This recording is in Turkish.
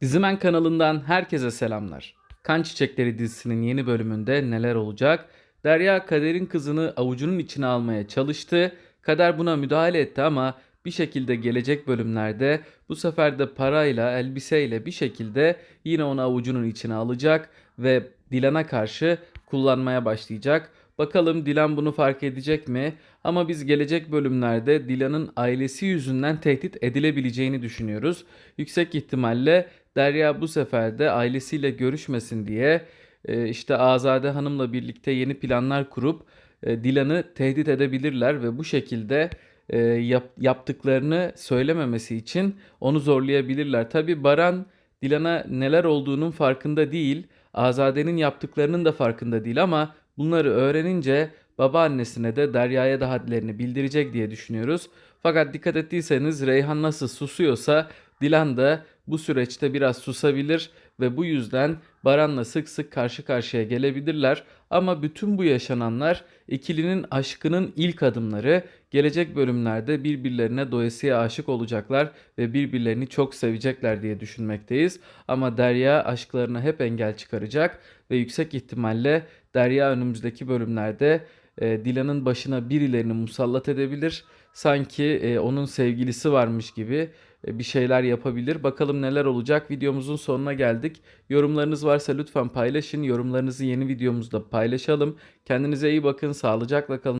Dizimen kanalından herkese selamlar. Kan Çiçekleri dizisinin yeni bölümünde neler olacak? Derya Kader'in kızını avucunun içine almaya çalıştı. Kader buna müdahale etti ama bir şekilde gelecek bölümlerde bu sefer de parayla, elbiseyle bir şekilde yine onu avucunun içine alacak ve Dilan'a karşı kullanmaya başlayacak. Bakalım Dilan bunu fark edecek mi? Ama biz gelecek bölümlerde Dilan'ın ailesi yüzünden tehdit edilebileceğini düşünüyoruz. Yüksek ihtimalle Derya bu sefer de ailesiyle görüşmesin diye e, işte Azade Hanım'la birlikte yeni planlar kurup e, Dilan'ı tehdit edebilirler ve bu şekilde e, yap- yaptıklarını söylememesi için onu zorlayabilirler. Tabii Baran Dilan'a neler olduğunun farkında değil, Azade'nin yaptıklarının da farkında değil ama bunları öğrenince babaannesine de Derya'ya da hadlerini bildirecek diye düşünüyoruz. Fakat dikkat ettiyseniz Reyhan nasıl susuyorsa Dilan da bu süreçte biraz susabilir ve bu yüzden Baran'la sık sık karşı karşıya gelebilirler. Ama bütün bu yaşananlar ikilinin aşkının ilk adımları. Gelecek bölümlerde birbirlerine doyasıya aşık olacaklar ve birbirlerini çok sevecekler diye düşünmekteyiz. Ama Derya aşklarına hep engel çıkaracak ve yüksek ihtimalle Derya önümüzdeki bölümlerde e, Dilan'ın başına birilerini musallat edebilir. Sanki e, onun sevgilisi varmış gibi bir şeyler yapabilir. Bakalım neler olacak. Videomuzun sonuna geldik. Yorumlarınız varsa lütfen paylaşın. Yorumlarınızı yeni videomuzda paylaşalım. Kendinize iyi bakın. Sağlıcakla kalın.